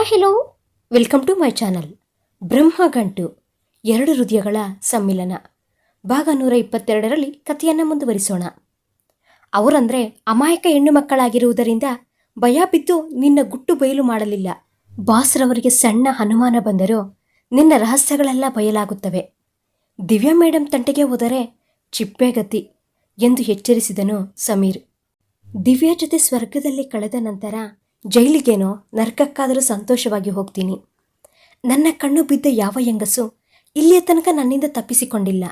Hi hello welcome to my channel Brahmagantu ಎರಡು ಹೃದಯಗಳ ಸಮ್ಮಿಲನ. ಭಾಗ ನೂರ ಇಪ್ಪತ್ತೆರಡರಲ್ಲಿ ಕಥೆಯನ್ನು ಮುಂದುವರಿಸೋಣ. ಅವರಂದ್ರೆ ಅಮಾಯಕ ಹೆಣ್ಣು ಮಕ್ಕಳಾಗಿರುವುದರಿಂದ ಭಯ ಬಿದ್ದು ನಿನ್ನ ಗುಟ್ಟು ಬಯಲು ಮಾಡಲಿಲ್ಲ. ಬಾಸ್ರವರಿಗೆ ಸಣ್ಣ ಅನುಮಾನ ಬಂದರೂ ನಿನ್ನ ರಹಸ್ಯಗಳೆಲ್ಲ ಬಯಲಾಗುತ್ತವೆ. ದಿವ್ಯಾ ಮೇಡಮ್ ತಂಟೆಗೆ ಹೋದರೆ ಚಿಪ್ಪೆಗತಿ ಎಂದು ಎಚ್ಚರಿಸಿದನು ಸಮೀರ್. ದಿವ್ಯಾ ಜೊತೆ ಸ್ವರ್ಗದಲ್ಲಿ ಕಳೆದ ನಂತರ ಜೈಲಿಗೇನೋ ನರಕಕ್ಕಾದರೂ ಸಂತೋಷವಾಗಿ ಹೋಗ್ತೀನಿ. ನನ್ನ ಕಣ್ಣು ಬಿದ್ದ ಯಾವ ಹೆಂಗಸು ಇಲ್ಲಿಯ ತನಕ ನನ್ನಿಂದ ತಪ್ಪಿಸಿಕೊಂಡಿಲ್ಲ.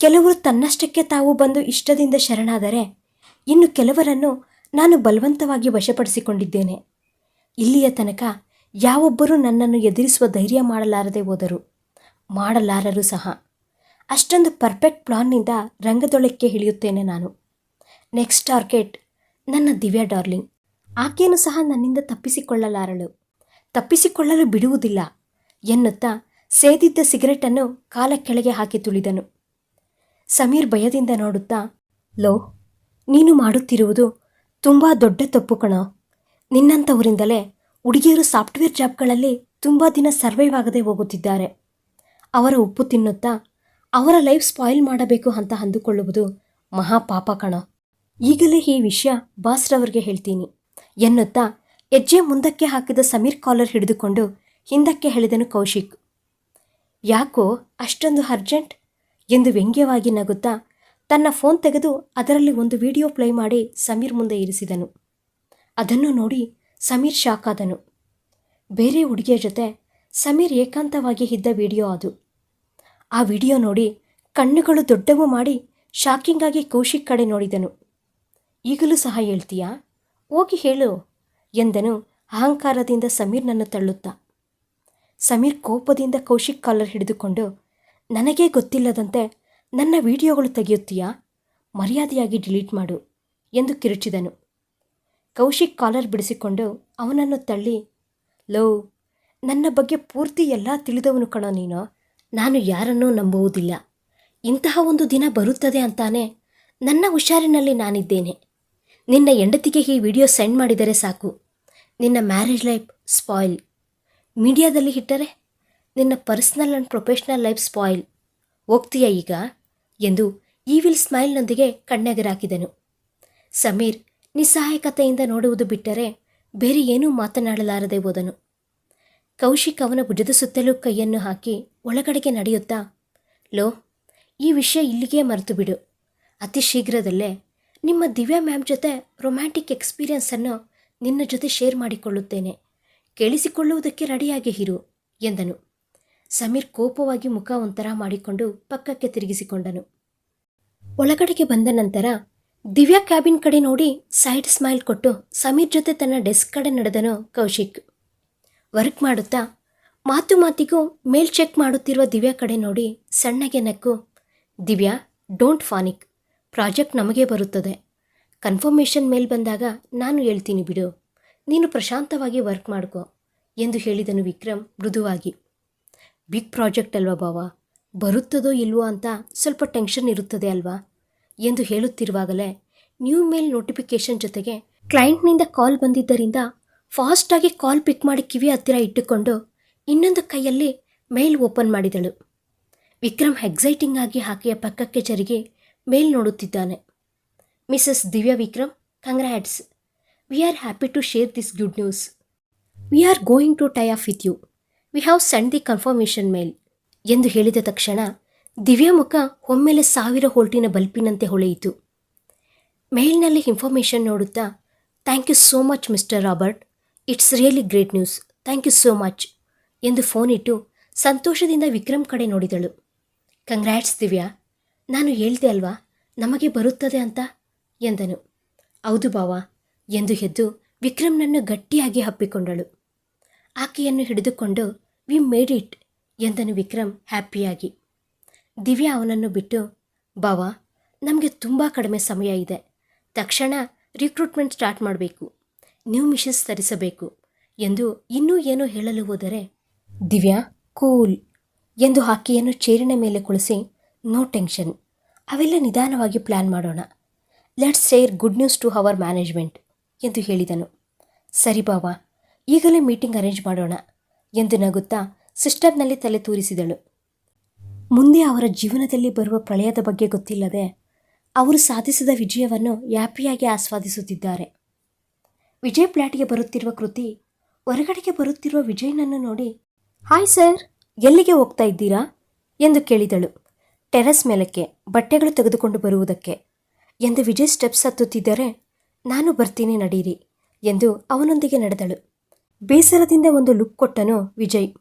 ಕೆಲವರು ತನ್ನಷ್ಟಕ್ಕೆ ತಾವು ಬಂದು ಇಷ್ಟದಿಂದ ಶರಣಾದರೆ ಇನ್ನು ಕೆಲವರನ್ನು ನಾನು ಬಲವಂತವಾಗಿ ವಶಪಡಿಸಿಕೊಂಡಿದ್ದೇನೆ. ಇಲ್ಲಿಯ ತನಕ ಯಾವೊಬ್ಬರೂ ನನ್ನನ್ನು ಎದುರಿಸುವ ಧೈರ್ಯ ಮಾಡಲಾರದೆ ಹೋದರು. ಮಾಡಲಾರರು ಸಹ. ಅಷ್ಟೊಂದು ಪರ್ಫೆಕ್ಟ್ ಪ್ಲಾನ್ನಿಂದ ರಂಗದೊಳಕ್ಕೆ ಇಳಿಯುತ್ತೇನೆ ನಾನು. ನೆಕ್ಸ್ಟ್ ಟಾರ್ಗೆಟ್ ನನ್ನ ದಿವ್ಯಾ ಡಾರ್ಲಿಂಗ್. ಆಕೆಯನ್ನು ಸಹ ನನ್ನಿಂದ ತಪ್ಪಿಸಿಕೊಳ್ಳಲಾರಳು. ತಪ್ಪಿಸಿಕೊಳ್ಳಲು ಬಿಡುವುದಿಲ್ಲ ಎನ್ನುತ್ತಾ ಸೇದಿದ್ದ ಸಿಗರೆಟನ್ನು ಕಾಲ ಕೆಳಗೆ ಹಾಕಿ ತುಳಿದನು. ಸಮೀರ್ ಭಯದಿಂದ ನೋಡುತ್ತಾ, ಲೋ, ನೀನು ಮಾಡುತ್ತಿರುವುದು ತುಂಬ ದೊಡ್ಡ ತಪ್ಪು ಕಣೋ. ನಿನ್ನಂಥವರಿಂದಲೇ ಹುಡುಗಿಯರು ಸಾಫ್ಟ್ವೇರ್ ಜಾಬ್ಗಳಲ್ಲಿ ತುಂಬ ದಿನ ಸರ್ವೈವ್ ಆಗದೆ ಹೋಗುತ್ತಿದ್ದಾರೆ. ಅವರ ಉಪ್ಪು ತಿನ್ನುತ್ತಾ, ಅವರ ಲೈಫ್ ಸ್ಪಾಯಿಲ್ ಮಾಡಬೇಕು ಅಂತ ಅಂದುಕೊಳ್ಳುವುದು ಮಹಾಪಾಪ ಕಣ. ಈಗಲೇ ಈ ವಿಷಯ ಬಾಸ್ರವರಿಗೆ ಹೇಳ್ತೀನಿ. ಎನ್ನುತ್ತಾ ಹೆಜ್ಜೆ ಮುಂದಕ್ಕೆ ಹಾಕಿದ ಸಮೀರ್ ಕಾಲರ್ ಹಿಡಿದುಕೊಂಡು ಹಿಂದಕ್ಕೆ ಹೇಳಿದನು ಕೌಶಿಕ್. ಯಾಕೋ ಅಷ್ಟೊಂದು ಅರ್ಜೆಂಟ್? ಎಂದು ವ್ಯಂಗ್ಯವಾಗಿ ನಗುತ್ತಾ ತನ್ನ ಫೋನ್ ತೆಗೆದು ಅದರಲ್ಲಿ ಒಂದು ವಿಡಿಯೋ ಪ್ಲೇ ಮಾಡಿ ಸಮೀರ್ ಮುಂದೆ ಇರಿಸಿದನು. ಅದನ್ನು ನೋಡಿ ಸಮೀರ್ ಶಾಕಾದನು ಬೇರೆ ಹುಡುಗಿಯ ಜೊತೆ ಸಮೀರ್ ಏಕಾಂತವಾಗಿ ಇದ್ದ ವಿಡಿಯೋ ಅದು. ಆ ವಿಡಿಯೋ ನೋಡಿ ಕಣ್ಣುಗಳು ದೊಡ್ಡವು ಮಾಡಿ ಶಾಕಿಂಗ್ ಆಗಿ ಕೌಶಿಕ್ ಕಡೆ ನೋಡಿದನು. ಈಗಲೂ ಸಹ ಹೇಳ್ತೀಯಾ? ಹೋಗಿ ಹೇಳು ಎಂದನು ಅಹಂಕಾರದಿಂದ ಸಮೀರ್ನನ್ನು ತಳ್ಳುತ್ತಾ. ಸಮೀರ್ ಕೋಪದಿಂದ ಕೌಶಿಕ್ ಕಾಲರ್ ಹಿಡಿದುಕೊಂಡು, ನನಗೇ ಗೊತ್ತಿಲ್ಲದಂತೆ ನನ್ನ ವಿಡಿಯೋಗಳು ತೆಗೆಯುತ್ತೀಯಾ? ಮರ್ಯಾದೆಯಾಗಿ ಡಿಲೀಟ್ ಮಾಡು ಎಂದು ಕಿರುಚಿದನು. ಕೌಶಿಕ್ ಕಾಲರ್ ಬಿಡಿಸಿಕೊಂಡು ಅವನನ್ನು ತಳ್ಳಿ, ಲೋ, ನನ್ನ ಬಗ್ಗೆ ಪೂರ್ತಿ ಎಲ್ಲ ತಿಳಿದವನು ಕಣೋ ನೀನು. ನಾನು ಯಾರನ್ನೂ ನಂಬುವುದಿಲ್ಲ. ಇಂತಹ ಒಂದು ದಿನ ಬರುತ್ತದೆ ಅಂತಾನೆ ನನ್ನ ಹುಷಾರಿನಲ್ಲಿ ನಾನಿದ್ದೇನೆ. ನಿನ್ನ ಹೆಂಡತಿಗೆ ಈ ವಿಡಿಯೋ ಸೆಂಡ್ ಮಾಡಿದರೆ ಸಾಕು. ನಿನ್ನ ಮ್ಯಾರೇಜ್ ಲೈಫ್ ಸ್ಪಾಯಿಲ್. ಮೀಡಿಯಾದಲ್ಲಿ ಇಟ್ಟರೆ ನಿನ್ನ personal and professional life spoil. ಹೋಗ್ತೀಯ ಈಗ? ಎಂದು ಈವಿಲ್ ಸ್ಮೈಲ್ನೊಂದಿಗೆ ಕಣ್ಣೆಗರಾಕಿದನು. ಸಮೀರ್ ನಿಸ್ಸಹಾಯಕತೆಯಿಂದ ನೋಡುವುದು ಬಿಟ್ಟರೆ ಬೇರೆ ಏನೂ ಮಾತನಾಡಲಾರದೆ ಹೋದನು. ಕೌಶಿಕ್ ಅವನ ಭುಜದ ಸುತ್ತಲೂ ಕೈಯನ್ನು ಹಾಕಿ ಒಳಗಡೆಗೆ ನಡೆಯುತ್ತಾ, ಲೋ, ಈ ವಿಷಯ ಇಲ್ಲಿಗೇ ಮರೆತು ಬಿಡು ಅತಿ ಶೀಘ್ರದಲ್ಲೇ ನಿಮ್ಮ ದಿವ್ಯಾ ಮ್ಯಾಮ್ ಜೊತೆ ರೊಮ್ಯಾಂಟಿಕ್ ಎಕ್ಸ್ಪೀರಿಯನ್ಸನ್ನು ನಿನ್ನ ಜೊತೆ ಶೇರ್ ಮಾಡಿಕೊಳ್ಳುತ್ತೇನೆ. ಕೇಳಿಸಿಕೊಳ್ಳುವುದಕ್ಕೆ ರೆಡಿಯಾಗಿ ಇರು, ಎಂದನು. ಸಮೀರ್ ಕೋಪವಾಗಿ ಮುಖ ಒಂಥರ ಮಾಡಿಕೊಂಡು ಪಕ್ಕಕ್ಕೆ ತಿರುಗಿಸಿಕೊಂಡನು. ಒಳಗಡೆಗೆ ಬಂದ ನಂತರ ದಿವ್ಯಾ ಕ್ಯಾಬಿನ್ ಕಡೆ ನೋಡಿ ಸೈಡ್ ಸ್ಮೈಲ್ ಕೊಟ್ಟು ಸಮೀರ್ ಜೊತೆ ತನ್ನ ಡೆಸ್ಕ್ ಕಡೆ ನಡೆದನು ಕೌಶಿಕ್. ವರ್ಕ್ ಮಾಡುತ್ತಾ ಮಾತು ಮಾತಿಗೂ ಮೇಲ್ ಚೆಕ್ ಮಾಡುತ್ತಿರುವ ದಿವ್ಯಾ ಕಡೆ ನೋಡಿ ಸಣ್ಣಗೆ ನಕ್ಕು, ದಿವ್ಯಾ ಡೋಂಟ್ ಫಾನಿಕ್ ಪ್ರಾಜೆಕ್ಟ್ ನಮಗೆ ಬರುತ್ತದೆ. ಕನ್ಫರ್ಮೇಷನ್ ಮೇಲ್ ಬಂದಾಗ ನಾನು ಹೇಳ್ತೀನಿ ಬಿಡು. ನೀನು ಪ್ರಶಾಂತವಾಗಿ ವರ್ಕ್ ಮಾಡ್ಕೋ ಎಂದು ಹೇಳಿದನು ವಿಕ್ರಮ್ ಮೃದುವಾಗಿ. ಬಿಗ್ ಪ್ರಾಜೆಕ್ಟ್ ಅಲ್ವಾ ಬಾವ ಬರುತ್ತದೋ ಇಲ್ವೋ ಅಂತ ಸ್ವಲ್ಪ ಟೆನ್ಷನ್ ಇರುತ್ತದೆ ಅಲ್ವಾ? ಎಂದು ಹೇಳುತ್ತಿರುವಾಗಲೇ ನ್ಯೂ ಮೇಲ್ ನೋಟಿಫಿಕೇಶನ್ ಜೊತೆಗೆ ಕ್ಲೈಂಟ್ನಿಂದ ಕಾಲ್ ಬಂದಿದ್ದರಿಂದ ಫಾಸ್ಟಾಗಿ ಕಾಲ್ ಪಿಕ್ ಮಾಡಿ ಕಿವಿ ಹತ್ತಿರ ಇಟ್ಟುಕೊಂಡು ಇನ್ನೊಂದು ಕೈಯಲ್ಲಿ ಮೇಲ್ ಓಪನ್ ಮಾಡಿದಳು. ವಿಕ್ರಮ್ ಎಕ್ಸೈಟಿಂಗ್ ಆಗಿ ಆಕೆಯ ಪಕ್ಕಕ್ಕೆ ಜರುಗಿ ಮೇಲ್ ನೋಡುತ್ತಿದ್ದಾನೆ. Mrs Divya Vikram congrats we are happy to share this good news we are going to tie off with you we have send the confirmation mail ಎಂದು ಹೇಳಿದ ತಕ್ಷಣ ದಿವ್ಯಾ ಮುಖ ಒಮ್ಮೆಲೆ ಸಾವಿರ ಹೋಲ್ಟಿನ ಬಲ್ಪಿನಂತೆ ಹೊಳೆಯಿತು. ಮೇಲ್ನಲ್ಲಿ ಇನ್ಫಾರ್ಮೇಷನ್ ನೋಡುತ್ತಾ thank you so much mister Robert it's really great news thank you so much ಎಂದು ಫೋನ್ ಇಟ್ಟು ಸಂತೋಷದಿಂದ ವಿಕ್ರಮ್ ಕಡೆ ನೋಡಿದಳು. ಕಂಗ್ರಾಟ್ಸ್ ದಿವ್ಯಾ. ನಾನು ಹೇಳ್ದೆ ಅಲ್ವಾ, ನಮಗೆ ಬರುತ್ತದೆ ಅಂತ? ಎಂದನು. ಹೌದು ಬಾವ, ಎಂದು ಎದ್ದು ವಿಕ್ರಮ್ನನ್ನು ಗಟ್ಟಿಯಾಗಿ ಹಪ್ಪಿಕೊಂಡಳು ಆಕೆಯನ್ನು ಹಿಡಿದುಕೊಂಡು ವಿ ಮೇಡ್ ಇಟ್ ಎಂದನು ವಿಕ್ರಮ್ ಹ್ಯಾಪಿಯಾಗಿ. ದಿವ್ಯಾ ಅವನನ್ನು ಬಿಟ್ಟು, ಬಾವ, ನಮಗೆ ತುಂಬ ಕಡಿಮೆ ಸಮಯ ಇದೆ. ತಕ್ಷಣ ರಿಕ್ರೂಟ್ಮೆಂಟ್ ಸ್ಟಾರ್ಟ್ ಮಾಡಬೇಕು. ನ್ಯೂ ಮಿಷನ್ಸ್ ತರಿಸಬೇಕು, ಎಂದು ಇನ್ನೂ ಏನೋ ಹೇಳಲು ಹೋದರೆ, ದಿವ್ಯಾ, ಕೂಲ್, ಎಂದು ಆಕೆಯನ್ನು ಚೇರಿನ ಮೇಲೆ ಕುಳಿಸಿ ನೋ ಟೆನ್ಷನ್ ಅವೆಲ್ಲ ನಿಧಾನವಾಗಿ ಪ್ಲ್ಯಾನ್ ಮಾಡೋಣ. Let's share good news to our management ಎಂದು ಹೇಳಿದನು. ಸರಿ ಬಾವಾ, ಈಗಲೇ ಮೀಟಿಂಗ್ ಅರೇಂಜ್ ಮಾಡೋಣ, ಎಂದು ನಗುತ್ತಾ ಸಿಸ್ಟಮ್ನಲ್ಲಿ ತಲೆ ತೂರಿಸಿದಳು. ಮುಂದೆ ಅವರ ಜೀವನದಲ್ಲಿ ಬರುವ ಪ್ರಳಯದ ಬಗ್ಗೆ ಗೊತ್ತಿಲ್ಲದೆ ಅವರು ಸಾಧಿಸಿದ ವಿಜಯವನ್ನು ಯಾಪಿಯಾಗಿ ಆಸ್ವಾದಿಸುತ್ತಿದ್ದಾರೆ. ವಿಜಯ್ ಪ್ಲಾಟ್ಗೆ ಬರುತ್ತಿರುವ ಕೃತಿ, ಹೊರಗಡೆಗೆ ಬರುತ್ತಿರುವ ವಿಜಯ್ನನ್ನು ನೋಡಿ ಹಾಯ್ ಸರ್ ಎಲ್ಲಿಗೆ ಹೋಗ್ತಾ ಇದ್ದೀರಾ? ಎಂದು ಕೇಳಿದಳು. ಟೆರೆಸ್ ಮೇಲಕ್ಕೆ ಬಟ್ಟೆಗಳು ತೆಗೆದುಕೊಂಡು ಬರುವುದಕ್ಕೆ. ಎಂದು ವಿಜಯ್ ಸ್ಟೆಪ್ಸ್ ಹತ್ತುತ್ತಿದ್ದರೆ, ನಾನು ಬರ್ತೀನಿ, ನಡೀರಿ ಎಂದು ಅವನೊಂದಿಗೆ ನಡೆದಳು. ಬೇಸರದಿಂದ ಒಂದು ಲುಕ್ ಕೊಟ್ಟನು ವಿಜಯ್.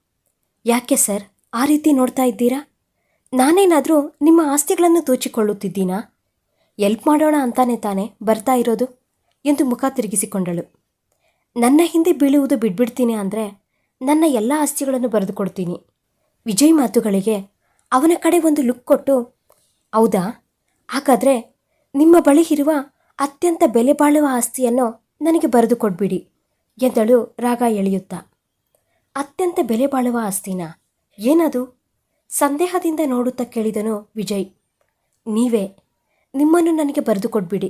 ಯಾಕೆ ಸರ್? ಆ ರೀತಿ ನೋಡ್ತಾ ಇದ್ದೀರಾ? ನಾನೇನಾದರೂ ನಿಮ್ಮ ಆಸ್ತಿಗಳನ್ನು ತೋಚಿಕೊಳ್ಳುತ್ತಿದ್ದೀನಾ? ಎಲ್ಪ್ ಮಾಡೋಣ ಅಂತಾನೆ ತಾನೇ ಬರ್ತಾ ಇರೋದು? ಎಂದು ಮುಖ ತಿರುಗಿಸಿಕೊಂಡಳು. ನನ್ನ ಹಿಂದೆ ಬೀಳುವುದು ಬಿಡ್ಬಿಡ್ತೀನಿ ಅಂದರೆ ನನ್ನ ಎಲ್ಲ ಆಸ್ತಿಗಳನ್ನು ಬರೆದುಕೊಡ್ತೀನಿ. ವಿಜಯ್ ಮಾತುಗಳಿಗೆ ಅವನ ಕಡೆ ಒಂದು ಲುಕ್ ಕೊಟ್ಟು, ಹೌದಾ? ಹಾಗಾದರೆ ನಿಮ್ಮ ಬಳಿ ಇರುವ ಅತ್ಯಂತ ಬೆಲೆ ಬಾಳುವ ಆಸ್ತಿಯನ್ನು ನನಗೆ ಬರೆದು ಕೊಡ್ಬಿಡಿ, ಎಂದಳು ರಾಗ ಎಳೆಯುತ್ತಾ. ಅತ್ಯಂತ ಬೆಲೆ ಬಾಳುವ ಆಸ್ತಿನ? ಏನದು? ಸಂದೇಹದಿಂದ ನೋಡುತ್ತಾ ಕೇಳಿದನು ವಿಜಯ್. ನೀವೇ, ನಿಮ್ಮನ್ನು ನನಗೆ ಬರೆದು ಕೊಡ್ಬಿಡಿ.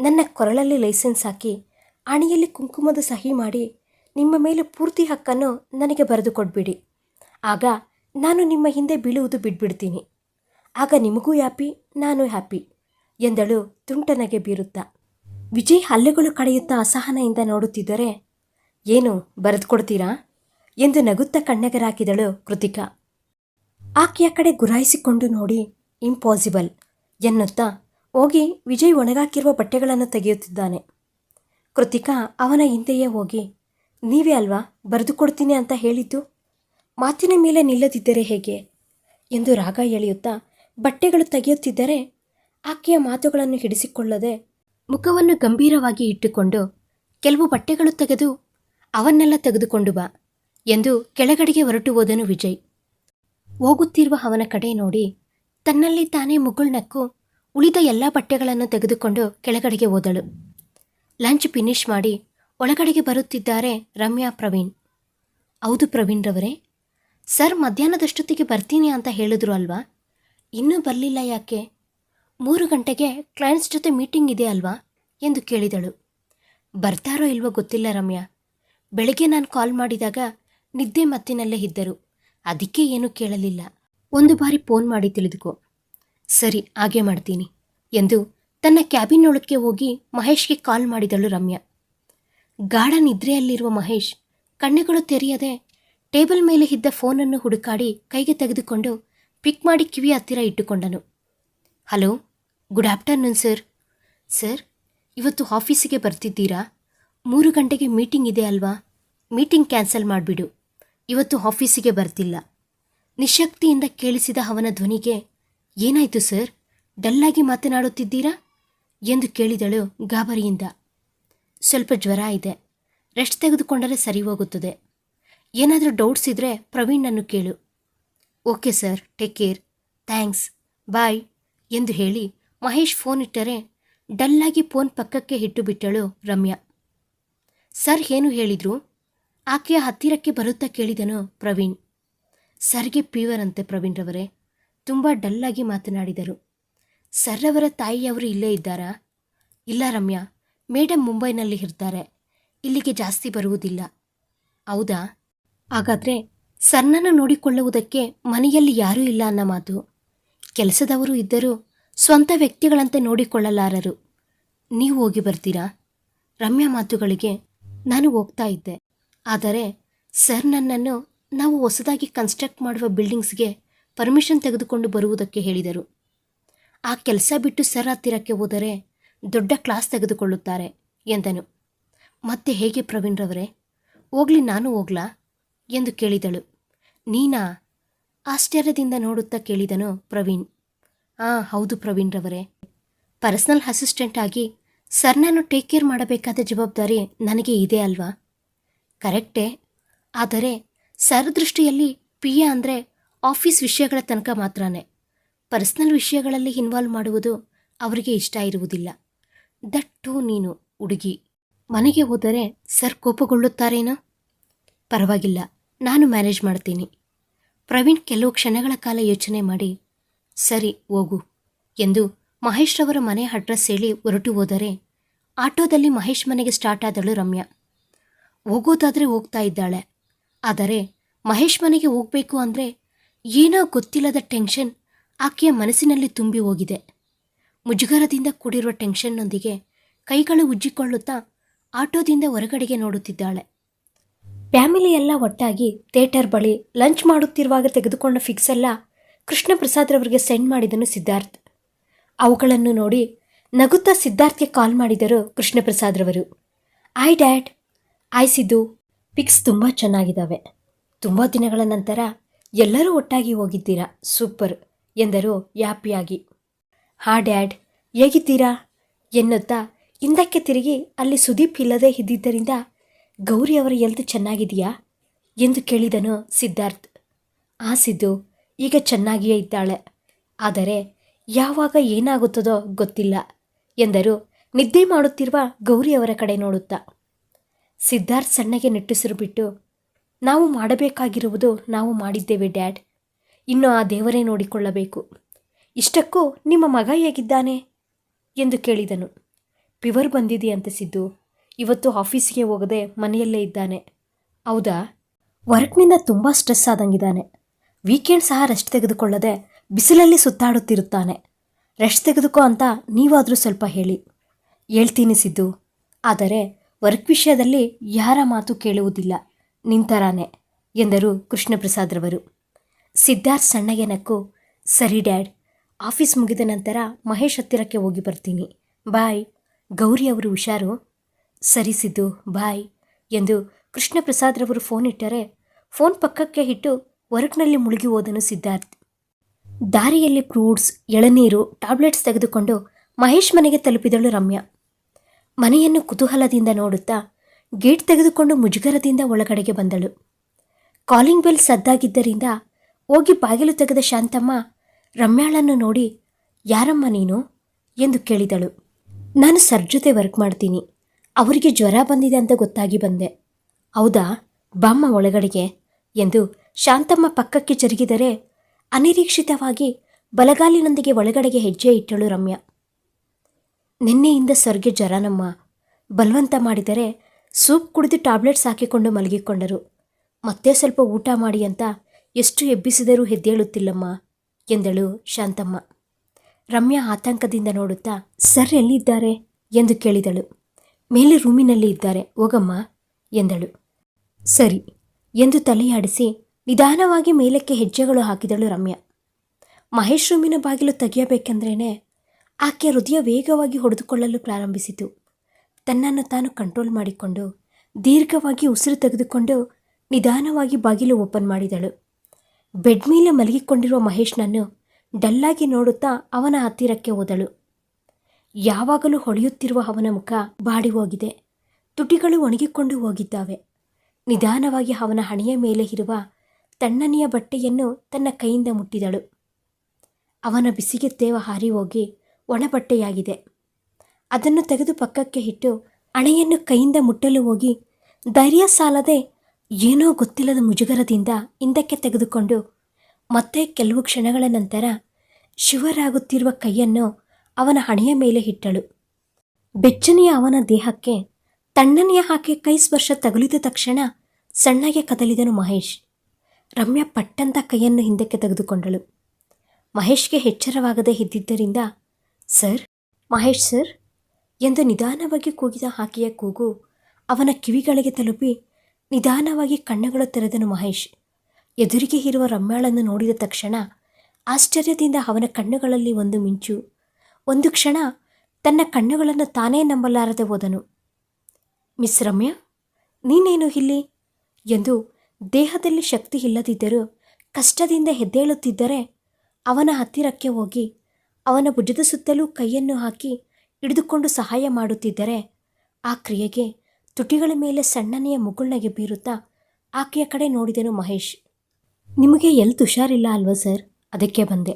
ನನ್ನ ಕೊರಳಲ್ಲಿ ಲೈಸೆನ್ಸ್ ಹಾಕಿ ಅಣಿಯಲ್ಲಿ ಕುಂಕುಮದ ಸಹಿ ಮಾಡಿ, ನಿಮ್ಮ ಮೇಲೆ ಪೂರ್ತಿ ಹಕ್ಕನ್ನು ನನಗೆ ಬರೆದು ಕೊಡ್ಬಿಡಿ. ಆಗ ನಾನು ನಿಮ್ಮ ಹಿಂದೆ ಬೀಳುವುದು ಬಿಡ್ಬಿಡ್ತೀನಿ ಆಗ ನಿಮಗೂ ಹ್ಯಾಪಿ ನಾನು ಹ್ಯಾಪಿ, ಎಂದಳು ತುಂಟನಗೆ ಬೀರುತ್ತಾ. ವಿಜಯ್ ಹಲ್ಲೆಗಳು ಕಡೆಯುತ್ತಾ ಅಸಹನೆಯಿಂದ ನೋಡುತ್ತಿದ್ದರೆ, ಏನು, ಬರೆದುಕೊಡ್ತೀರಾ? ಎಂದು ನಗುತ್ತಾ ಕಣ್ಣೆಗರಾಕಿದಳು ಕೃತಿಕಾ. ಆಕೆಯ ಕಡೆ ಗುರಾಯಿಸಿಕೊಂಡು ನೋಡಿ, ಇಂಪಾಸಿಬಲ್, ಎನ್ನುತ್ತಾ ಹೋಗಿ ವಿಜಯ್ ಒಣಗಾಕಿರುವ ಬಟ್ಟೆಗಳನ್ನು ತೆಗೆಯುತ್ತಿದ್ದಾನೆ. ಕೃತಿಕಾ ಅವನ ಹಿಂದೆಯೇ ಹೋಗಿ, ನೀವೇ ಅಲ್ವಾ ಬರೆದು ಕೊಡ್ತೀನಿ ಅಂತ ಹೇಳಿದ್ದು? ಮಾತಿನ ಮೇಲೆ ನಿಲ್ಲದಿದ್ದರೆ ಹೇಗೆ? ಎಂದು ರಾಗ ಎಳೆಯುತ್ತಾ ಬಟ್ಟೆಗಳು ತೆಗೆಯುತ್ತಿದ್ದರೆ ಆಕೆಯ ಮಾತುಗಳನ್ನು ಹಿಡಿಸಿಕೊಳ್ಳದೆ ಮುಖವನ್ನು ಗಂಭೀರವಾಗಿ ಇಟ್ಟುಕೊಂಡು, ಕೆಲವು ಬಟ್ಟೆಗಳು ತೆಗೆದು ಅವನ್ನೆಲ್ಲ ತೆಗೆದುಕೊಂಡು ಬಾ ಎಂದು ಕೆಳಗಡೆಗೆ ಹೊರಟು ಹೋದನು ವಿಜಯ್. ಹೋಗುತ್ತಿರುವ ಅವನ ಕಡೆ ನೋಡಿ ತನ್ನಲ್ಲಿ ತಾನೇ ಮುಗುಳ್ನಕ್ಕು ಉಳಿದ ಎಲ್ಲ ಬಟ್ಟೆಗಳನ್ನು ತೆಗೆದುಕೊಂಡು ಕೆಳಗಡೆಗೆ ಹೋದಳು. ಲಂಚ್ ಫಿನಿಶ್ ಮಾಡಿ ಒಳಗಡೆಗೆ ಬರುತ್ತಿದ್ದಾರೆ ರಮ್ಯಾ ಪ್ರವೀಣ್. ಹೌದು ಪ್ರವೀಣ್ ರವರೇ ಸರ್, ಮಧ್ಯಾಹ್ನದಷ್ಟೊತ್ತಿಗೆ ಬರ್ತೀನಿ ಅಂತ ಹೇಳಿದ್ರು ಅಲ್ವಾ? ಇನ್ನೂ ಬರಲಿಲ್ಲ ಯಾಕೆ? ಮೂರು ಗಂಟೆಗೆ ಕ್ಲೈಂಟ್ಸ್ ಜೊತೆ ಮೀಟಿಂಗ್ ಇದೆ ಅಲ್ವಾ? ಎಂದು ಕೇಳಿದಳು. ಬರ್ತಾರೋ ಇಲ್ವೋ ಗೊತ್ತಿಲ್ಲ ರಮ್ಯಾ. ಬೆಳಗ್ಗೆ ನಾನು ಕಾಲ್ ಮಾಡಿದಾಗ ನಿದ್ದೆ ಮತ್ತಿನಲ್ಲೇ ಇದ್ದರು. ಅದಕ್ಕೆ ಏನೂ ಕೇಳಲಿಲ್ಲ. ಒಂದು ಬಾರಿ ಫೋನ್ ಮಾಡಿ ತಿಳಿದುಕೋ. ಸರಿ, ಹಾಗೆ ಮಾಡ್ತೀನಿ ಎಂದು ತನ್ನ ಕ್ಯಾಬಿನ್ನೊಳಕ್ಕೆ ಹೋಗಿ ಮಹೇಶ್ಗೆ ಕಾಲ್ ಮಾಡಿದಳು ರಮ್ಯಾ. ಗಾಢ ನಿದ್ರೆಯಲ್ಲಿರುವ ಮಹೇಶ್ ಕಣ್ಣುಗಳು ತೆರೆಯದೆ ಟೇಬಲ್ ಮೇಲೆ ಇದ್ದ ಫೋನನ್ನು ಹುಡುಕಾಡಿ ಕೈಗೆ ತೆಗೆದುಕೊಂಡು ಪಿಕ್ ಮಾಡಿ ಕಿವಿ ಹತ್ತಿರ ಇಟ್ಟುಕೊಂಡನು. Hello, good afternoon sir. Sir, ಇವತ್ತು ಆಫೀಸಿಗೆ ಬರ್ತಿದ್ದೀರಾ? ಮೂರು ಗಂಟೆಗೆ ಮೀಟಿಂಗ್ ಇದೆ ಅಲ್ವಾ? ಮೀಟಿಂಗ್ ಕ್ಯಾನ್ಸಲ್ ಮಾಡಿಬಿಡು. ಇವತ್ತು ಆಫೀಸಿಗೆ ಬರ್ತಿಲ್ಲ. ನಿಶಕ್ತಿಯಿಂದ ಕೇಳಿಸಿದ ಅವನ ಧ್ವನಿಗೆ, ಏನಾಯಿತು ಸರ್? ಡಲ್ಲಾಗಿ ಮಾತನಾಡುತ್ತಿದ್ದೀರಾ? ಎಂದು ಕೇಳಿದಳು ಗಾಬರಿಯಿಂದ. ಸ್ವಲ್ಪ ಜ್ವರ ಇದೆ. ರೆಸ್ಟ್ ತೆಗೆದುಕೊಂಡರೆ ಸರಿ ಹೋಗುತ್ತದೆ. ಏನಾದರೂ ಡೌಟ್ಸ್ ಇದ್ದರೆ ಪ್ರವೀಣನ್ನು ಕೇಳು. Okay sir take care thanks bye ಎಂದು ಹೇಳಿ ಮಹೇಶ್ ಫೋನ್ ಇಟ್ಟರೆ ಡಲ್ಲಾಗಿ ಫೋನ್ ಪಕ್ಕಕ್ಕೆ ಇಟ್ಟು ಬಿಟ್ಟಳು ರಮ್ಯಾ. ಸರ್ ಏನು ಹೇಳಿದ್ರು? ಆಕೆಯ ಹತ್ತಿರಕ್ಕೆ ಬರುತ್ತಾ ಕೇಳಿದನು ಪ್ರವೀಣ್. ಸರ್ಗೆ ಪೀವರ್ ಅಂತೆ ಪ್ರವೀಣ್ ರವರೇ. ತುಂಬ ಡಲ್ಲಾಗಿ ಮಾತನಾಡಿದರು. ಸರ್ರವರ ತಾಯಿಯವರು ಇಲ್ಲೇ ಇದ್ದಾರಾ? ಇಲ್ಲ ರಮ್ಯಾ. ಮೇಡಮ್ ಮುಂಬೈನಲ್ಲಿ ಇರ್ತಾರೆ. ಇಲ್ಲಿಗೆ ಜಾಸ್ತಿ ಬರುವುದಿಲ್ಲ. ಹೌದಾ? ಹಾಗಾದರೆ ಸರ್ನನ್ನು ನೋಡಿಕೊಳ್ಳುವುದಕ್ಕೆ ಮನೆಯಲ್ಲಿ ಯಾರೂ ಇಲ್ಲ ಅನ್ನೋ ಮಾತು. ಕೆಲಸದವರು ಇದ್ದರೂ ಸ್ವಂತ ವ್ಯಕ್ತಿಗಳಂತೆ ನೋಡಿಕೊಳ್ಳಲಾರರು. ನೀವು ಹೋಗಿ ಬರ್ತೀರಾ? ರಮ್ಯಾ ಮಾತುಗಳಿಗೆ ನಾನು ಹೋಗ್ತಾ ಇದ್ದೆ. ಆದರೆ ಸರ್ ನನ್ನನ್ನು ನಾವು ಹೊಸದಾಗಿ ಕನ್ಸ್ಟ್ರಕ್ಟ್ ಮಾಡುವ ಬಿಲ್ಡಿಂಗ್ಸ್ಗೆ ಪರ್ಮಿಷನ್ ತೆಗೆದುಕೊಂಡು ಬರುವುದಕ್ಕೆ ಹೇಳಿದರು. ಆ ಕೆಲಸ ಬಿಟ್ಟು ಸರ್ ಹತ್ತಿರಕ್ಕೆ ಹೋದರೆ ದೊಡ್ಡ ಕ್ಲಾಸ್ ತೆಗೆದುಕೊಳ್ಳುತ್ತಾರೆ ಎಂದನು. ಮತ್ತೆ ಹೇಗೆ ಪ್ರವೀಣ್ರವರೇ ಹೋಗ್ಲಿ, ನಾನು ಹೋಗ್ಲಾ? ಎಂದು ಕೇಳಿದಳು. ನೀನಾ ಆಶ್ಚರ್ಯದಿಂದ ನೋಡುತ್ತಾ ಕೇಳಿದನು ಪ್ರವೀಣ್. ಆ, ಹೌದು ಪ್ರವೀಣ್ ರವರೇ. ಪರ್ಸನಲ್ ಅಸಿಸ್ಟೆಂಟ್ ಆಗಿ ಸರ್ನನ್ನು ಟೇಕ್ ಕೇರ್ ಮಾಡಬೇಕಾದ ಜವಾಬ್ದಾರಿ ನನಗೆ ಇದೆ ಅಲ್ವಾ? ಕರೆಕ್ಟೇ. ಆದರೆ ಸರ್ ದೃಷ್ಟಿಯಲ್ಲಿ ಪಿ ಎ ಅಂದರೆ ಆಫೀಸ್ ವಿಷಯಗಳ ತನಕ ಮಾತ್ರನೇ. ಪರ್ಸ್ನಲ್ ವಿಷಯಗಳಲ್ಲಿ ಇನ್ವಾಲ್ವ್ ಮಾಡುವುದು ಅವರಿಗೆ ಇಷ್ಟ ಇರುವುದಿಲ್ಲ. ದಟ್ಟು ನೀನು, ಹುಡುಗಿ. ಮನೆಗೆ ಹೋದರೆ ಸರ್ ಕೋಪಗೊಳ್ಳುತ್ತಾರೇನೋ? ಪರವಾಗಿಲ್ಲ. ನಾನು ಮ್ಯಾನೇಜ್ ಮಾಡ್ತೀನಿ. ಪ್ರವೀಣ್ ಕೆಲವು ಕ್ಷಣಗಳ ಕಾಲ ಯೋಚನೆ ಮಾಡಿ, ಸರಿ, ಹೋಗು ಎಂದು ಮಹೇಶ್ ರವರ ಮನೆ ಅಡ್ರೆಸ್ ಹೇಳಿ ಹೊರಟು ಹೋದರೆ, ಆಟೋದಲ್ಲಿ ಮಹೇಶ್ ಮನೆಗೆ ಸ್ಟಾರ್ಟ್ ಆದಳು ರಮ್ಯಾ. ಹೋಗೋದಾದರೆ ಹೋಗ್ತಾ ಇದ್ದಾಳೆ. ಆದರೆ ಮಹೇಶ್ ಮನೆಗೆ ಹೋಗಬೇಕು ಅಂದರೆ ಏನೋ ಗೊತ್ತಿಲ್ಲದ ಟೆನ್ಷನ್ ಆಕೆಯ ಮನಸ್ಸಿನಲ್ಲಿ ತುಂಬಿ ಹೋಗಿದೆ. ಮುಜುಗರದಿಂದ ಕೂಡಿರುವ ಟೆನ್ಷನ್ನೊಂದಿಗೆ ಕೈಗಳು ಉಜ್ಜಿಕೊಳ್ಳುತ್ತಾ ಆಟೋದಿಂದ ಹೊರಗಡೆಗೆ ನೋಡುತ್ತಿದ್ದಾಳೆ. ಫ್ಯಾಮಿಲಿ ಎಲ್ಲ ಒಟ್ಟಾಗಿ ಥಿಯೇಟರ್ ಬಳಿ ಲಂಚ್ ಮಾಡುತ್ತಿರುವಾಗ ತೆಗೆದುಕೊಂಡ ಫಿಕ್ಸ್ ಎಲ್ಲ ಕೃಷ್ಣ ಪ್ರಸಾದ್ರವರಿಗೆ ಸೆಂಡ್ ಮಾಡಿದನು ಸಿದ್ಧಾರ್ಥ್. ಅವುಗಳನ್ನು ನೋಡಿ ನಗುತ್ತಾ ಸಿದ್ಧಾರ್ಥ್ಗೆ ಕಾಲ್ ಮಾಡಿದರು Krishna ಪ್ರಸಾದ್ರವರು hi dad. Hi Siddu. Pics ತುಂಬ ಚೆನ್ನಾಗಿದ್ದಾವೆ. ತುಂಬ ದಿನಗಳ ನಂತರ ಎಲ್ಲರೂ ಒಟ್ಟಾಗಿ ಹೋಗಿದ್ದೀರಾ. ಸೂಪರ್, ಎಂದರು ಯಾಪಿಯಾಗಿ. ಹಾ ಡ್ಯಾಡ್. ಹೇಗಿದ್ದೀರಾ? ಎನ್ನುತ್ತಾ ಹಿಂದಕ್ಕೆ ತಿರುಗಿ ಅಲ್ಲಿ ಸುದೀಪ್ ಇಲ್ಲದೆ ಇದ್ದಿದ್ದರಿಂದ ಗೌರಿ ಅವರ ಎಲ್ತ್ ಚೆನ್ನಾಗಿದೆಯಾ? ಎಂದು ಕೇಳಿದನು ಸಿದ್ಧಾರ್ಥ್. ಆ ಸಿದ್ದು ಈಗ ಚೆನ್ನಾಗಿಯೇ ಇದ್ದಾಳೆ. ಆದರೆ ಯಾವಾಗ ಏನಾಗುತ್ತದೋ ಗೊತ್ತಿಲ್ಲ ಎಂದರು ನಿದ್ದೆ ಮಾಡುತ್ತಿರುವ ಗೌರಿ ಅವರ ಕಡೆ ನೋಡುತ್ತಾ. ಸಿದ್ಧಾರ್ಥ್ ಸಣ್ಣಗೆ ನಿಟ್ಟುಸಿರು ಬಿಟ್ಟು, ನಾವು ಮಾಡಬೇಕಾಗಿರುವುದು ನಾವು ಮಾಡಿದ್ದೇವೆ ಡ್ಯಾಡ್. ಇನ್ನು ಆ ದೇವರೇ ನೋಡಿಕೊಳ್ಳಬೇಕು. ಇಷ್ಟಕ್ಕೂ ನಿಮ್ಮ ಮಗ ಹೇಗಿದ್ದಾನೆ? ಎಂದು ಕೇಳಿದನು. ಪಿವರ್ ಬಂದಿದೆಯಂತೆ ಸಿದ್ದು. ಇವತ್ತು ಆಫೀಸಿಗೆ ಹೋಗದೆ ಮನೆಯಲ್ಲೇ ಇದ್ದಾನೆ. ಹೌದಾ? ವರ್ಕ್ನಿಂದ ತುಂಬ ಸ್ಟ್ರೆಸ್ ಆದಂಗಿದ್ದಾನೆ. ವೀಕೆಂಡ್ ಸಹ ರೆಸ್ಟ್ ತೆಗೆದುಕೊಳ್ಳದೆ ಬಿಸಿಲಲ್ಲಿ ಸುತ್ತಾಡುತ್ತಿರುತ್ತಾನೆ. ರೆಸ್ಟ್ ತೆಗೆದುಕೋ ಅಂತ ನೀವಾದರೂ ಸ್ವಲ್ಪ ಹೇಳಿ. ಹೇಳ್ತೀನಿ ಸಿದ್ದು. ಆದರೆ ವರ್ಕ್ ವಿಷಯದಲ್ಲಿ ಯಾರ ಮಾತು ಕೇಳುವುದಿಲ್ಲ. ನಿಂತರಾನೆ ಎಂದರು ಕೃಷ್ಣ ಪ್ರಸಾದ್ರವರು ಸಿದ್ಧಾರ್ಥ್ ಸಣ್ಣಗೆ ನಕ್ಕು, ಸರಿ ಡ್ಯಾಡ್. ಆಫೀಸ್ ಮುಗಿದ ನಂತರ ಮಹೇಶ್ ಹತ್ತಿರಕ್ಕೆ ಹೋಗಿ ಬರ್ತೀನಿ. ಬಾಯ್. ಗೌರಿ ಅವರು ಹುಷಾರು? ಸರಿ ಸಿದ್ದು, ಬಾಯ್ ಎಂದು ಕೃಷ್ಣಪ್ರಸಾದ್ರವರು ಫೋನ್ ಇಟ್ಟರೆ ಫೋನ್ ಪಕ್ಕಕ್ಕೆ ಇಟ್ಟು ವರ್ಕ್ನಲ್ಲಿ ಮುಳುಗಿ ಹೋದನು ಸಿದ್ಧಾರ್ಥ್. ದಾರಿಯಲ್ಲಿ ಫ್ರೂಟ್ಸ್, ಎಳನೀರು, ಟ್ಯಾಬ್ಲೆಟ್ಸ್ ತೆಗೆದುಕೊಂಡು ಮಹೇಶ್ ಮನೆಗೆ ತಲುಪಿದಳು ರಮ್ಯಾ. ಮನೆಯನ್ನು ಕುತೂಹಲದಿಂದ ನೋಡುತ್ತಾ ಗೇಟ್ ತೆಗೆದುಕೊಂಡು ಮುಜುಗರದಿಂದ ಒಳಗಡೆಗೆ ಬಂದಳು. ಕಾಲಿಂಗ್ ಬೆಲ್ ಸದ್ದಾಗಿದ್ದರಿಂದ ಹೋಗಿ ಬಾಗಿಲು ತೆಗೆದ ಶಾಂತಮ್ಮ ರಮ್ಯಾಳನ್ನು ನೋಡಿ, ಯಾರಮ್ಮ ನೀನು? ಎಂದು ಕೇಳಿದಳು. ನಾನು ಸರ್ ಜೊತೆ ವರ್ಕ್ ಮಾಡ್ತೀನಿ. ಅವರಿಗೆ ಜ್ವರ ಬಂದಿದೆ ಅಂತ ಗೊತ್ತಾಗಿ ಬಂದೆ. ಹೌದಾ? ಬಾಮ್ಮ ಒಳಗಡೆಗೆ ಎಂದು ಶಾಂತಮ್ಮ ಪಕ್ಕಕ್ಕೆ ಜರುಗಿದರೆ ಅನಿರೀಕ್ಷಿತವಾಗಿ ಬಲಗಾಲಿನೊಂದಿಗೆ ಒಳಗಡೆಗೆ ಹೆಜ್ಜೆ ಇಟ್ಟಳು ರಮ್ಯಾ. ನಿನ್ನೆಯಿಂದ ಸರ್ಗೆ ಜ್ವರನಮ್ಮ. ಬಲವಂತ ಮಾಡಿದರೆ ಸೂಪ್ ಕುಡಿದು ಟ್ಯಾಬ್ಲೆಟ್ಸ್ ಹಾಕಿಕೊಂಡು ಮಲಗಿಕೊಂಡರು. ಮತ್ತೆ ಸ್ವಲ್ಪ ಊಟ ಮಾಡಿ ಅಂತ ಎಷ್ಟು ಎಬ್ಬಿಸಿದರೂ ಹೆದ್ದೇಳುತ್ತಿಲ್ಲಮ್ಮ ಎಂದಳು ಶಾಂತಮ್ಮ. ರಮ್ಯಾ ಆತಂಕದಿಂದ ನೋಡುತ್ತಾ, ಸರ್ ಎಲ್ಲಿದ್ದಾರೆ? ಎಂದು ಕೇಳಿದಳು. ಮೇಲೆ ರೂಮಿನಲ್ಲಿ ಇದ್ದಾರೆ, ಹೋಗಮ್ಮ, ಎಂದಳು. ಸರಿ, ಎಂದು ತಲೆಯಾಡಿಸಿ ನಿಧಾನವಾಗಿ ಮೇಲಕ್ಕೆ ಹೆಜ್ಜೆಗಳು ಹಾಕಿದಳು ರಮ್ಯಾ. ಮಹೇಶ್ ರೂಮಿನ ಬಾಗಿಲು ತೆಗೆಯಬೇಕೆಂದ್ರೇ ಆಕೆ ಹೃದಯ ವೇಗವಾಗಿ ಹೊಡೆದುಕೊಳ್ಳಲು ಪ್ರಾರಂಭಿಸಿತು. ತನ್ನನ್ನು ತಾನು ಕಂಟ್ರೋಲ್ ಮಾಡಿಕೊಂಡು, ದೀರ್ಘವಾಗಿ ಉಸಿರು ತೆಗೆದುಕೊಂಡು ನಿಧಾನವಾಗಿ ಬಾಗಿಲು ಓಪನ್ ಮಾಡಿದಳು. ಬೆಡ್ ಮೇಲೆ ಮಲಗಿಕೊಂಡಿರುವ ಮಹೇಶ್ನನ್ನು ಡಲ್ಲಾಗಿ ನೋಡುತ್ತಾ ಅವನ ಹತ್ತಿರಕ್ಕೆ ಹೋದಳು. ಯಾವಾಗಲೂ ಹೊಳೆಯುತ್ತಿರುವ ಅವನ ಮುಖ ಬಾಡಿ ಹೋಗಿದೆ. ತುಟಿಗಳು ಒಣಗಿಕೊಂಡು ಹೋಗಿದ್ದಾವೆ. ನಿಧಾನವಾಗಿ ಅವನ ಹಣೆಯ ಮೇಲೆ ಇರುವ ತಣ್ಣನೆಯ ಬಟ್ಟೆಯನ್ನು ತನ್ನ ಕೈಯಿಂದ ಮುಟ್ಟಿದಳು. ಅವನ ಬಿಸಿಗೆ ತೇವ ಹಾರಿ ಹೋಗಿ ಒಣ ಬಟ್ಟೆಯಾಗಿದೆ ಅದನ್ನು ತೆಗೆದು ಪಕ್ಕಕ್ಕೆ ಇಟ್ಟು ಹಣೆಯನ್ನು ಕೈಯಿಂದ ಮುಟ್ಟಲು ಹೋಗಿ ಧೈರ್ಯ ಸಾಲದೆ ಏನೋ ಗೊತ್ತಿಲ್ಲದ ಮುಜುಗರದಿಂದ ಹಿಂದಕ್ಕೆ ತೆಗೆದುಕೊಂಡು ಮತ್ತೆ ಕೆಲವು ಕ್ಷಣಗಳ ನಂತರ ಶಿವರಾಗುತ್ತಿರುವ ಕೈಯನ್ನು ಅವನ ಹಣೆಯ ಮೇಲೆ ಇಟ್ಟಳು. ಬೆಚ್ಚನೆಯ ಅವನ ದೇಹಕ್ಕೆ ತಣ್ಣನೆಯ ಹಾಕಿ ಕೈ ಸ್ಪರ್ಶ ತಗುಲಿದ ತಕ್ಷಣ ಸಣ್ಣಗೆ ಕದಲಿದನು ಮಹೇಶ್. ರಮ್ಯಾ ಪಟ್ಟಂತ ಕೈಯನ್ನು ಹಿಂದಕ್ಕೆ ತೆಗೆದುಕೊಂಡಳು. ಮಹೇಶ್ಗೆ ಎಚ್ಚರವಾಗದೇ ಇದ್ದಿದ್ದರಿಂದ, ಸರ್, ಮಹೇಶ್ ಸರ್, ಎಂದು ನಿಧಾನವಾಗಿ ಕೂಗಿದ ಹಾಕಿಯ ಕೂಗು ಅವನ ಕಿವಿಗಳಿಗೆ ತಲುಪಿ ನಿಧಾನವಾಗಿ ಕಣ್ಣುಗಳು ತೆರೆದನು ಮಹೇಶ್. ಎದುರಿಗೆ ಇರುವ ರಮ್ಯಾಳನ್ನು ನೋಡಿದ ತಕ್ಷಣ ಆಶ್ಚರ್ಯದಿಂದ ಅವನ ಕಣ್ಣುಗಳಲ್ಲಿ ಒಂದು ಮಿಂಚು ಒಂದು ಕ್ಷಣ ತನ್ನ ಕಣ್ಣುಗಳನ್ನು ತಾನೇ ನಂಬಲಾರದೆ ಹೋದನು. ಮಿಸ್ ರಮ್ಯ, ನೀನೇನು ಇಲ್ಲಿ ಎಂದು ದೇಹದಲ್ಲಿ ಶಕ್ತಿ ಇಲ್ಲದಿದ್ದರೂ ಕಷ್ಟದಿಂದ ಹೆದ್ದೇಳುತ್ತಿದ್ದರೆ ಅವನ ಹತ್ತಿರಕ್ಕೆ ಹೋಗಿ ಅವನ ಭುಜದ ಸುತ್ತಲೂ ಕೈಯನ್ನು ಹಾಕಿ ಹಿಡಿದುಕೊಂಡು ಸಹಾಯ ಮಾಡುತ್ತಿದ್ದರೆ ಆ ಕ್ರಿಯೆಗೆ ತುಟಿಗಳ ಮೇಲೆ ಸಣ್ಣನೆಯ ಮುಗುಳ್ನಗೆ ಬೀರುತ್ತಾ ಆಕೆಯ ಕಡೆ ನೋಡಿದನು ಮಹೇಶ್. ನಿಮಗೆ ಎಲ್ಲಿ ತುಷಾರಿಲ್ಲ ಅಲ್ವಾ ಸರ್? ಅದಕ್ಕೆ ಬಂದೆ,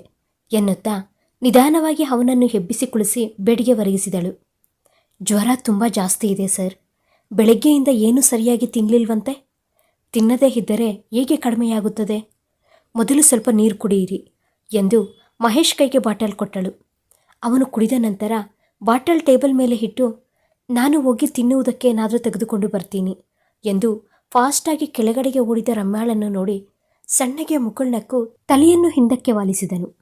ಎನ್ನುತ್ತಾ ನಿಧಾನವಾಗಿ ಅವನನ್ನು ಹೆಬ್ಬಿಸಿ ಕುಳಿಸಿ ಬೆಡಿಗೆ ಒರಗಿಸಿದಳು. ಜ್ವರ ತುಂಬ ಜಾಸ್ತಿ ಇದೆ ಸರ್. ಬೆಳಗ್ಗೆಯಿಂದ ಏನೂ ಸರಿಯಾಗಿ ತಿನ್ನಲಿಲ್ವಂತೆ ತಿನ್ನದೇ ಇದ್ದರೆ ಹೇಗೆ ಕಡಿಮೆಯಾಗುತ್ತದೆ? ಮೊದಲು ಸ್ವಲ್ಪ ನೀರು ಕುಡಿಯಿರಿ ಎಂದು ಮಹೇಶ್ ಕೈಗೆ ಬಾಟಲ್ ಕೊಟ್ಟಳು. ಅವನು ಕುಡಿದ ನಂತರ ಬಾಟಲ್ ಟೇಬಲ್ ಮೇಲೆ ಇಟ್ಟು, ನಾನು ಹೋಗಿ ತಿನ್ನುವುದಕ್ಕೆ ಏನಾದರೂ ತೆಗೆದುಕೊಂಡು ಬರ್ತೀನಿ ಎಂದು ಫಾಸ್ಟಾಗಿ ಕೆಳಗಡೆಗೆ ಓಡಿದ ರಮ್ಯಾಳನ್ನು ನೋಡಿ ಸಣ್ಣಗೆ ಮುಕುಳ್ನಕ್ಕು ತಲೆಯನ್ನು ಹಿಂದಕ್ಕೆ ವಾಲಿಸಿದನು.